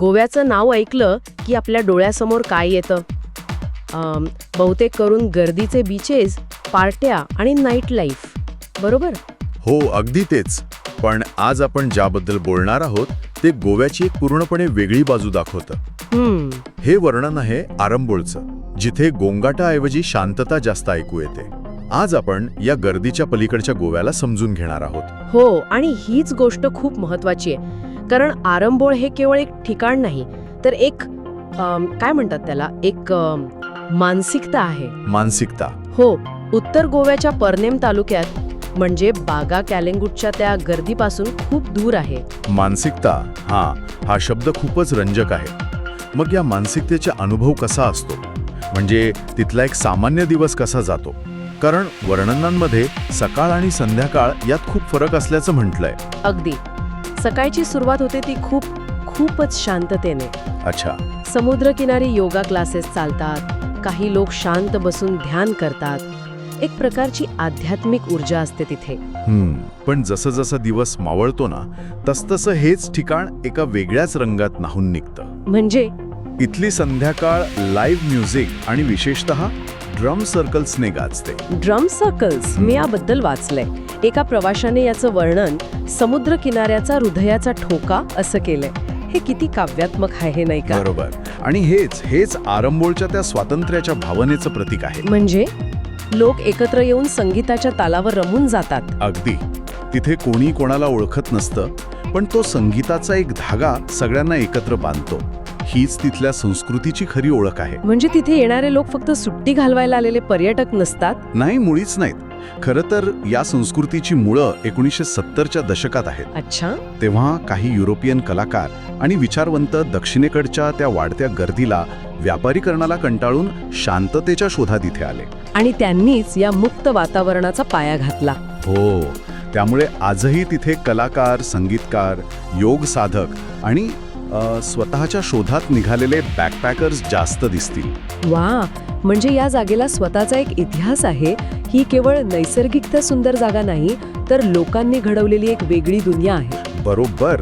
गोव्याचं नाव ऐकलं की आपल्या डोळ्यासमोर काय येतं? बहुतेक करून गर्दीचे बीचेस पार्ट्या आणि नाईट लाईफ बरोबर? हो अगदी तेच. पण आज आपण ज्याबद्दल बोलणार आहोत ते गोव्याची एक पूर्णपणे वेगळी बाजू दाखवतं. हे वर्णन आहे आरंबोळचं जिथे गोंगाटाऐवजी शांतता जास्त ऐकू येते. आज आपण या गर्दीच्या पलीकडच्या गोव्याला समजून घेणार आहोत. हो आणि हीच गोष्ट खूप महत्वाची आहे. कारण आरंबोळ हे केवळ एक ठिकाण नाही तर एक काय म्हणतात त्याला? एक मानसिकता आहे. मानसिकता. हो उत्तर गोव्याच्या परनेम तालुक्यात म्हणजे बागा कॅलेंगुटच्या त्या गर्दीपासून खूप दूर आहे. मानसिकता हा हा शब्द खूपच रंजक आहे. मग या मानसिकतेचा अनुभव कसा असतो? म्हणजे तिथला एक सामान्य दिवस कसा जातो? कारण वर्णनांमध्ये सकाळ आणि संध्याकाळ यात खूप फरक असल्याचं म्हटलंय. अगदी. सकाळची सुरुवात होते ती खूप खूपच शांततेने. अच्छा. समुद्रकिनारी योगा क्लासेस चालतात काही लोक शांत बसून ध्यान करतात. एक प्रकारची आध्यात्मिक ऊर्जा असते तिथे. पण जसं जसं दिवस मावळतो ना तसतसं हेच ठिकाण एका वेगळ्याच रंगात नाहून निघतं. म्हणजे? इथली संध्याकाळ लाईव्ह म्युझिक आणि विशेषतः ड्रम सर्कल्सने गाजते. ड्रम सर्कल्स मी याबद्दल वाचलंय. एका प्रवाशाने याचं वर्णन समुद्र किनाऱ्याचा हृदयाचा ठोका असं केलंय. हे किती काव्यात्मक आहे नाही का? बरोबर. आणि हेच हेच आरंबोळच्या त्या स्वातंत्र्याच्या भावनेचं प्रतीक आहे. म्हणजे? लोक एकत्र येऊन संगीताच्या तालावर रमून जातात. अगदी. तिथे कोणी कोणाला ओळखत नसतं पण तो संगीताचा एक धागा सगळ्यांना एकत्र बांधतो. हीच तिथल्या संस्कृतीची खरी ओळख आहे. म्हणजे तिथे येणारे लोक फक्त सुट्टी घालवायला आलेले पर्यटक नसतात? नाही मुळीच नाहीत. खरं तर या संस्कृतीची मुळं एकोणीसशे सत्तरच्या दशकात आहेत. अच्छा. तेव्हा काही युरोपियन कलाकार आणि विचारवंत दक्षिणेकडच्या त्या वाढत्या गर्दीला व्यापारीकरणाला कंटाळून शांततेच्या शोधात इथे आले. आणि त्यांनीच या मुक्त वातावरणाचा पाया घातला. हो त्यामुळे आजही तिथे कलाकार संगीतकार योग साधक आणि स्वतःच्या शोधात निघालेले बॅकपॅकर्स जास्त दिसतील. वा म्हणजे या जागेला स्वतःचा एक इतिहास आहे. ही केवळ नैसर्गिकता सुंदर जागा नाही तर लोकांनी घडवलेली एक वेगळी दुनिया आहे. बरोबर.